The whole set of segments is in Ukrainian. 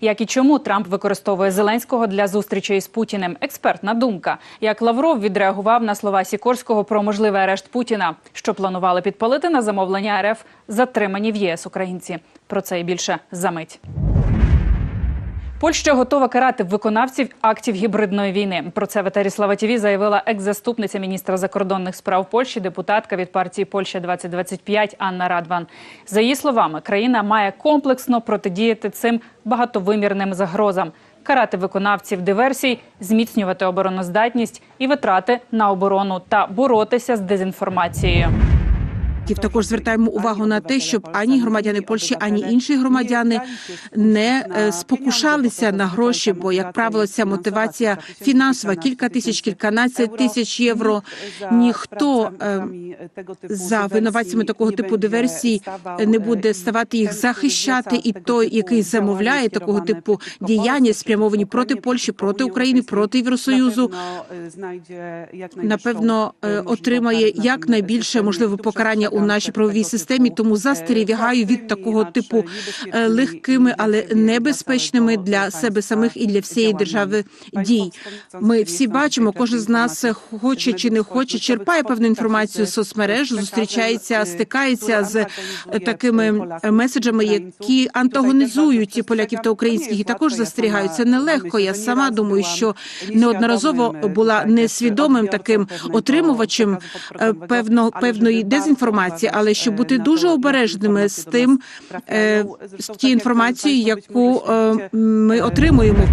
Як і чому Трамп використовує Зеленського для зустрічей з Путіним? Експертна думка. Як Лавров відреагував на слова Сікорського про можливий арешт Путіна, що планували підпалити на замовлення РФ затримані в ЄС українці. Про це і більше за мить. Польща готова карати виконавців актів гібридної війни. Про це в етері ТІВІ заявила екс-заступниця міністра закордонних справ Польщі, депутатка від партії Польща 2025 Анна Радван. За її словами, країна має комплексно протидіяти цим багатовимірним загрозам, карати виконавців диверсій, зміцнювати обороноздатність і витрати на оборону та боротися з дезінформацією. Також звертаємо увагу на те, щоб ані громадяни Польщі, ані інші громадяни не е, спокушалися на гроші. Бо, як правило, ця мотивація фінансова кілька тисяч, кільканадцять тисяч євро. Ніхто е, за винуватцями такого типу диверсій не буде ставати їх захищати. І той, який замовляє такого типу діяння, спрямовані проти Польщі, проти України, проти Євросоюзу, напевно е, отримає якнайбільше можливе покарання у нашій правовій системі. Тому застерігаю від такого типу е, легкими, але небезпечними для себе самих і для всієї держави дій. Ми всі бачимо, кожен з нас хоче чи не хоче, черпає певну інформацію з соцмереж, зустрічається, стикається з е, такими меседжами, які антагонізують поляків та українських, і також застерігають. Це нелегко. Я сама думаю, що неодноразово була несвідомим таким отримувачем е, певно певної дезінформації, але щоб бути дуже обережними з тим е, з тією інформацією, яку е, ми отримуємо.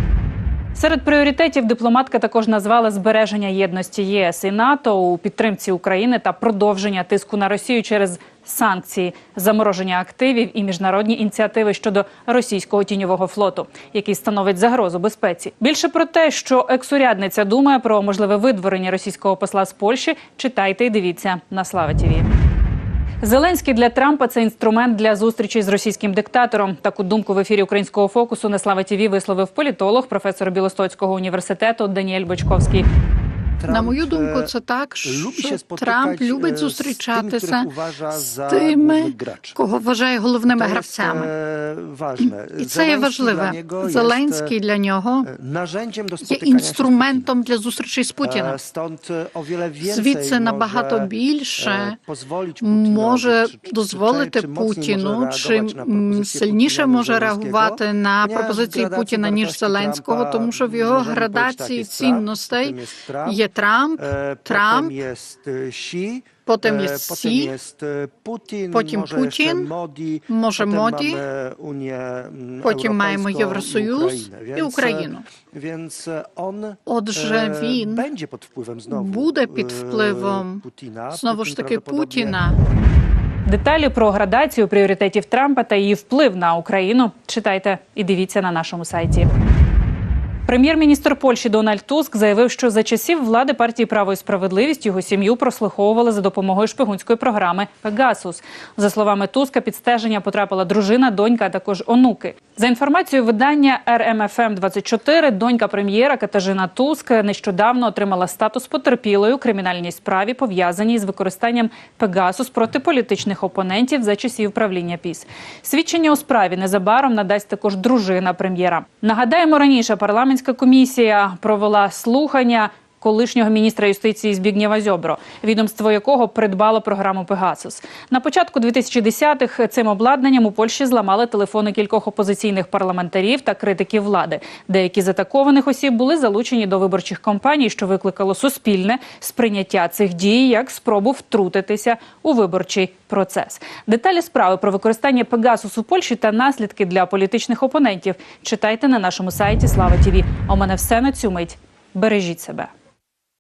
Серед пріоритетів дипломатка також назвала збереження єдності ЄС і НАТО у підтримці України та продовження тиску на Росію через санкції, замороження активів і міжнародні ініціативи щодо російського тіньового флоту, який становить загрозу безпеці. Більше про те, що ексурядниця думає про можливе видворення російського посла з Польщі, читайте і дивіться на Слава ТІВІ. Зеленський для Трампа це інструмент для зустрічі з російським диктатором. Таку думку в ефірі українського фокусу на Слава ТІВІ висловив політолог, професор Білостоцького університету Даніель Бочковський. На мою думку, це так, що Трамп любить зустрічатися з тими, кого вважає головними гравцями. І це є важливе. Зеленський для нього є інструментом для зустрічі з Путіним. Звідси набагато більше може дозволити Путіну, чим сильніше може реагувати на пропозиції Путіна ніж Зеленського, тому що в його градації цінностей є Трамп, Трамп, Potem jest Xi, Putin, потім може Путін, ще може potem Моді, mamy Unię mm, потім маємо Europejską Євросоюз і Więc, on Отже, е, він będzie pod wpływem znowu буде е, під впливом. Путіна. знову ж таки Путіна. Деталі про градацію пріоритетів Трампа та її вплив на Україну читайте і дивіться на нашому сайті. Прем'єр-міністр Польщі Дональд Туск заявив, що за часів влади партії Право і справедливість його сім'ю прослуховували за допомогою шпигунської програми Пегасус. За словами Туска, підстеження потрапила дружина, донька, а також онуки. За інформацією видання РМФМ 24 донька прем'єра Катажина Туск нещодавно отримала статус потерпілої у кримінальній справі, пов'язаній з використанням Пегасус проти політичних опонентів за часів правління ПІС. Свідчення у справі незабаром надасть також дружина прем'єра. Нагадаємо, раніше парламентська комісія провела слухання. Колишнього міністра юстиції Збігнєва Зьобро, відомство якого придбало програму Пегасус. На початку 2010-х цим обладнанням у Польщі зламали телефони кількох опозиційних парламентарів та критиків влади. Деякі з атакованих осіб були залучені до виборчих кампаній, що викликало суспільне сприйняття цих дій як спробу втрутитися у виборчий процес. Деталі справи про використання Пегасус у Польщі та наслідки для політичних опонентів читайте на нашому сайті Слава Тіві. У мене все на цю мить. Бережіть себе.